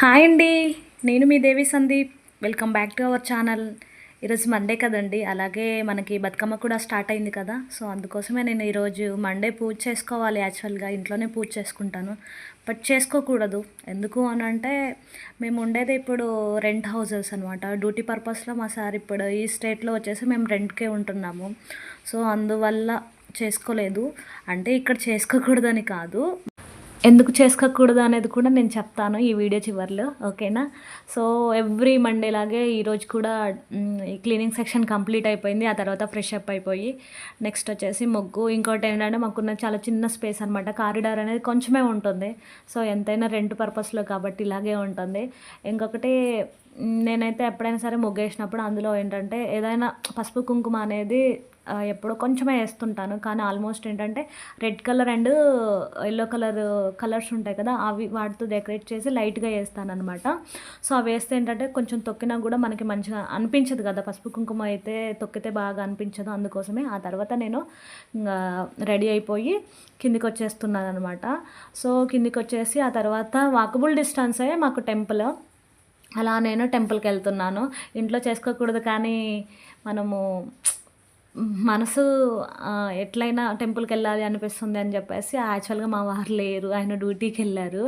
Hi అండి. నేను మీ Devi Sandeep. Welcome back to our channel ఈరోజు మండే కదండి. అలాగే మనకి బతుకమ్మ కూడా స్టార్ట్ అయింది కదా. సో అందుకోసమే నేను ఈరోజు మండే పూజ చేసుకోవాలి యాక్చువల్గా ఇంట్లోనే పూజ చేసుకుంటాను. బట్ చేసుకోకూడదు. ఎందుకు అని అంటే మేము ఉండేది ఇప్పుడు రెంట్ హౌసెస్ అనమాట డ్యూటీ పర్పస్లో మా సార్ ఇప్పుడు ఈ స్టేట్లో వచ్చేసి మేము రెంట్కే ఉంటున్నాము. సో అందువల్ల చేసుకోలేదు. అంటే ఇక్కడ చేసుకోకూడదని కాదు. ఎందుకు చేసుకోకూడదు అనేది కూడా నేను చెప్తాను ఈ వీడియో చివరిలో ఓకేనా? సో ఎవ్రీ మండే లాగే ఈరోజు కూడా ఈ క్లీనింగ్ సెక్షన్ కంప్లీట్ అయిపోయింది. ఆ తర్వాత ఫ్రెష్ అప్ అయిపోయి నెక్స్ట్ వచ్చేసి ముగ్గు. ఇంకోటి ఏంటంటే మాకున్న చాలా చిన్న స్పేస్ అనమాట కారిడార్ అనేది కొంచెమే ఉంటుంది. సో ఎంతైనా రెంట్ పర్పస్లో కాబట్టి ఇలాగే ఉంటుంది. ఇంకొకటి నేనైతే ఎప్పుడైనా సరే ముగ్గు వేసినప్పుడు అందులో ఏంటంటే ఏదైనా పసుపు కుంకుమ అనేది ఎప్పుడో కొంచెమే వేస్తుంటాను. కానీ ఆల్మోస్ట్ ఏంటంటే red colour and yellow colour colours ఉంటాయి కదా అవి వాటితో డెకరేట్ చేసి లైట్గా వేస్తాను అనమాట సో అవి వేస్తే ఏంటంటే కొంచెం తొక్కినా కూడా మనకి మంచిగా అనిపించదు కదా. పసుపు కుంకుమ అయితే తొక్కితే బాగా అనిపించదు అందుకోసమే. ఆ తర్వాత నేను రెడీ అయిపోయి కిందికి వచ్చేస్తున్నాను అనమాట సో కిందికి వచ్చేసి ఆ తర్వాత వాకబుల్ డిస్టెన్సే మాకు టెంపుల్. అలా నేను టెంపుల్కి వెళ్తున్నాను. ఇంట్లో చేసుకోకూడదు కానీ మనము మనసు ఎట్లయినా టెంపుల్కి వెళ్ళాలి అనిపిస్తుంది అని చెప్పేసి యాక్చువల్గా మా వారు లేరు. ఆయన డ్యూటీకి వెళ్ళారు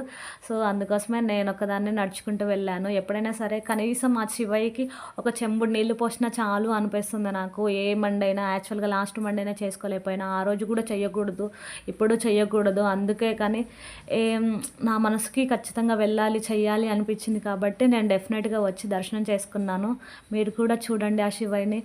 సో అందుకోసమే నేను ఒకదాన్ని నడుచుకుంటూ వెళ్ళాను. ఎప్పుడైనా సరే కనీసం మా శివయ్యకి ఒక చెంబుడు నీళ్ళు పోసినా చాలు అనిపిస్తుంది నాకు. ఏ మండైనా యాక్చువల్గా లాస్ట్ మండైనా చేసుకోలేకపోయినా. ఆ రోజు కూడా చేయకూడదు ఇప్పుడు చేయకూడదు అందుకే కానీ ఏం నా మనసుకి ఖచ్చితంగా వెళ్ళాలి చేయాలి అనిపించింది కాబట్టి నేను డెఫినెట్గా వచ్చి దర్శనం చేసుకున్నాను. మీరు కూడా చూడండి ఆ శివయ్యని.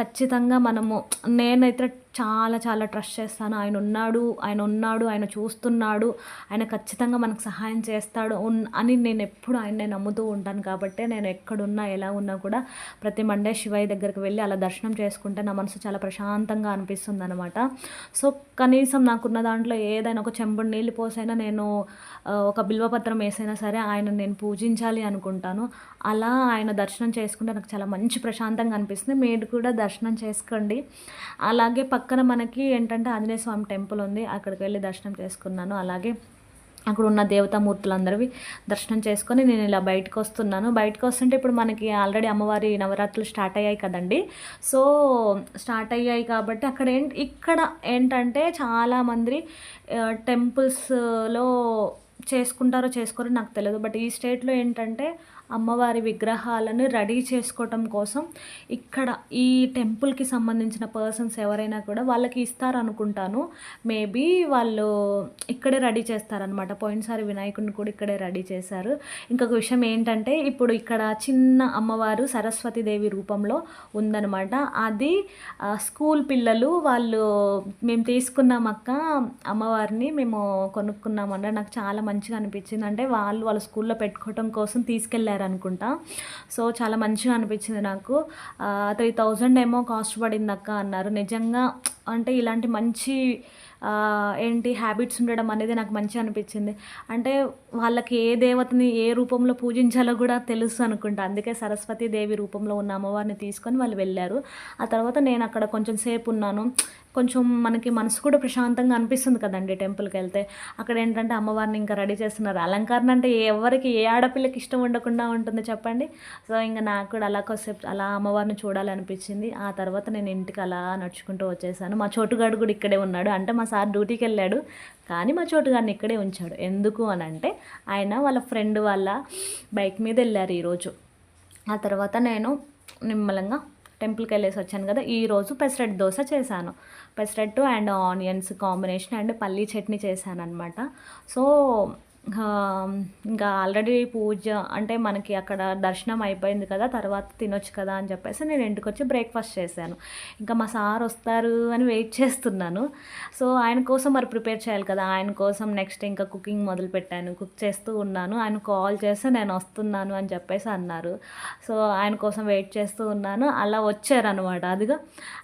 ఖచ్చితంగా మనము నేనైతే చాలా చాలా ట్రస్ట్ చేస్తాను. ఆయన ఉన్నాడు ఆయన ఉన్నాడు ఆయన చూస్తున్నాడు ఆయన ఖచ్చితంగా మనకు సహాయం చేస్తాడు ఉన్ అని నేను ఎప్పుడు ఆయన్ని నమ్ముతూ ఉంటాను. కాబట్టి నేను ఎక్కడున్నా ఎలా ఉన్నా కూడా ప్రతి మండే శివయ్య దగ్గరికి వెళ్ళి అలా దర్శనం చేసుకుంటే నా మనసు చాలా ప్రశాంతంగా అనిపిస్తుంది అనమాట సో కనీసం నాకున్న దాంట్లో ఏదైనా ఒక చెంబుడు నీళ్ళు పోసైనా నేను ఒక బిల్వపత్రం వేసైనా సరే ఆయన నేను పూజించాలి అనుకుంటాను. అలా ఆయన దర్శనం చేసుకుంటే నాకు చాలా మంచి ప్రశాంతంగా అనిపిస్తుంది. మీరు కూడా దర్శనం చేసుకోండి. అలాగే పక్కన మనకి ఏంటంటే ఆంజనేయ స్వామి టెంపుల్ ఉంది. అక్కడికి వెళ్ళి దర్శనం చేసుకున్నాను. అలాగే అక్కడ ఉన్న దేవతామూర్తులందరివి దర్శనం చేసుకొని నేను ఇలా బయటకు వస్తున్నాను. బయటకు వస్తుంటే ఇప్పుడు మనకి ఆల్రెడీ అమ్మవారి నవరాత్రులు స్టార్ట్ అయ్యాయి కదండి. సో స్టార్ట్ అయ్యాయి కాబట్టి అక్కడ ఏంటి ఇక్కడ ఏంటంటే చాలామంది టెంపుల్స్లో చేసుకుంటారో చేసుకోరో నాకు తెలియదు బట్ ఈ స్టేట్లో ఏంటంటే అమ్మవారి విగ్రహాలను రెడీ చేసుకోవటం కోసం ఇక్కడ ఈ టెంపుల్కి సంబంధించిన పర్సన్స్ ఎవరైనా కూడా వాళ్ళకి ఇస్తారనుకుంటాను. మేబీ వాళ్ళు ఇక్కడే రెడీ చేస్తారనమాట పోయినసారి వినాయకుడిని కూడా ఇక్కడే రెడీ చేశారు. ఇంకొక విషయం ఏంటంటే ఇప్పుడు ఇక్కడ చిన్న అమ్మవారు సరస్వతీదేవి రూపంలో ఉందనమాట అది స్కూల్ పిల్లలు వాళ్ళు మేము తీసుకున్నాం అక్క అమ్మవారిని మేము కొనుక్కున్నామంటే నాకు చాలా మంచిగా అనిపించింది. అంటే వాళ్ళు వాళ్ళ స్కూల్లో పెట్టుకోవడం కోసం తీసుకెళ్ళారు. అనుకుంటా సో చాలా మంచిగా అనిపించింది నాకు. త్రీ థౌజండ్ ఏమో కాస్ట్ పడింది అక్క అన్నారు. నిజంగా అంటే ఇలాంటి మంచి ఏంటి హ్యాబిట్స్ ఉండడం అనేది నాకు మంచిగా అనిపించింది. అంటే వాళ్ళకి ఏ దేవతని ఏ రూపంలో పూజించాలో కూడా తెలుసు అనుకుంటా. అందుకే సరస్వతి దేవి రూపంలో ఉన్న అమ్మవారిని తీసుకొని వాళ్ళు వెళ్ళారు. ఆ తర్వాత నేను అక్కడ కొంచెం సేపు ఉన్నాను. కొంచెం మనకి మనసు కూడా ప్రశాంతంగా అనిపిస్తుంది కదండి టెంపుల్కి వెళ్తే. అక్కడ ఏంటంటే అమ్మవారిని ఇంకా రెడీ చేస్తున్నారు. అలంకరణ అంటే ఎవరికి ఏ ఆడపిల్లకి ఇష్టం ఉండకుండా ఉంటుంది చెప్పండి. సో ఇంకా నాకు కూడా అలా కొద్దిసేపు అలా అమ్మవారిని చూడాలనిపించింది. ఆ తర్వాత నేను ఇంటికి అలా నడుచుకుంటూ వచ్చేసాను. మా చోటుగాడు కూడా ఇక్కడే ఉన్నాడు. అంటే మా సార్ డ్యూటీకి వెళ్ళాడు. కానీ మా చోటుగాడిని ఇక్కడే ఉంచాడు. ఎందుకు అని అంటే ఆయన వాళ్ళ ఫ్రెండ్ వాళ్ళ బైక్ మీద వెళ్ళారు ఈరోజు. ఆ తర్వాత నేను నిమ్మలంగా టెంపుల్కి వెళ్ళేసి వచ్చాను కదా. ఈరోజు పెసరట్టు దోశ చేశాను. Pesarattu and onions combination and పల్లీ చట్నీ చేశాను అనమాట సో ఇంకా ఆల్రెడీ పూజ అంటే మనకి అక్కడ దర్శనం అయిపోయింది కదా తర్వాత తినొచ్చు కదా అని చెప్పేసి నేను ఇంటికి వచ్చి బ్రేక్ఫాస్ట్ చేశాను. ఇంకా మా సార్ వస్తారు అని వెయిట్ చేస్తున్నాను. సో ఆయన కోసం మరి ప్రిపేర్ చేయాలి కదా ఆయన కోసం నెక్స్ట్ ఇంకా కుకింగ్ మొదలు పెట్టాను కుక్ చేస్తూ ఉన్నాను. ఆయన కాల్ చేస్తే నేను వస్తున్నాను అని చెప్పేసి అన్నారు. సో ఆయన కోసం వెయిట్ చేస్తూ ఉన్నాను. అలా వచ్చారనమాట అదిగా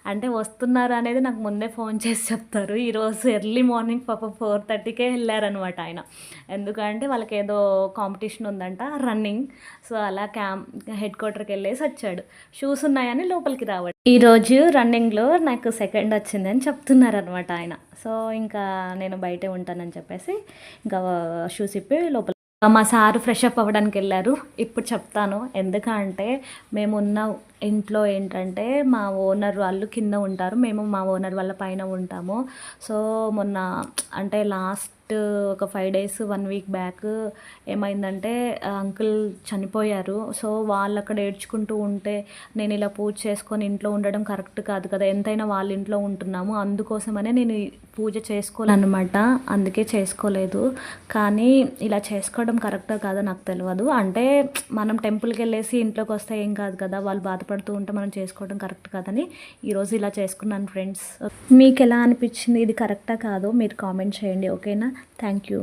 అంటే వస్తున్నారు అనేది నాకు ముందే ఫోన్ చేసి చెప్తారు. ఈరోజు ఎర్లీ మార్నింగ్ పాప ఫోర్ థర్టీకే వెళ్ళారనమాట ఆయన. ఎందుకు ఎందుకంటే వాళ్ళకి ఏదో కాంపిటీషన్ ఉందంట రన్నింగ్. సో అలా క్యాంప్ హెడ్ క్వార్టర్కి వెళ్ళేసి వచ్చాడు. షూస్ ఉన్నాయని లోపలికి రావడం. ఈరోజు రన్నింగ్లో నాకు సెకండ్ వచ్చిందని చెప్తున్నారు అనమాట ఆయన. సో ఇంకా నేను బయటే ఉంటానని చెప్పేసి ఇంకా షూస్ ఇప్పి లోపల. మా సారు ఫ్రెష్ అప్ అవ్వడానికి వెళ్ళారు. ఇప్పుడు చెప్తాను. ఎందుకంటే మేము ఉన్న ఇంట్లో ఏంటంటే మా ఓనర్ వాళ్ళు కింద ఉంటారు. మేము మా ఓనర్ వాళ్ళ పైన ఉంటాము. సో మొన్న అంటే లాస్ట్ ఒక five days one week back ఏమైందంటే అంకుల్ చనిపోయారు. సో వాళ్ళు అక్కడ ఏడ్చుకుంటూ ఉంటే నేను ఇలా పూజ చేసుకొని ఇంట్లో ఉండడం కరెక్ట్ కాదు కదా. ఎంతైనా వాళ్ళ ఇంట్లో ఉంటున్నాము. అందుకోసమనే నేను పూజ చేసుకోవాలన్నమాట అందుకే చేసుకోలేదు. కానీ ఇలా చేసుకోవడం కరెక్టా కాదో నాకు తెలియదు అంటే మనం టెంపుల్కి వెళ్ళేసి ఇంట్లోకి వస్తే ఏం కాదు కదా. వాళ్ళు బాధపడుతూ ఉంటే మనం చేసుకోవడం కరెక్ట్ కాదని ఈరోజు ఇలా చేసుకున్నాను ఫ్రెండ్స్. మీకు ఎలా అనిపించింది? ఇది కరెక్టా కాదో మీరు కామెంట్ చేయండి ఓకేనా? Thank you.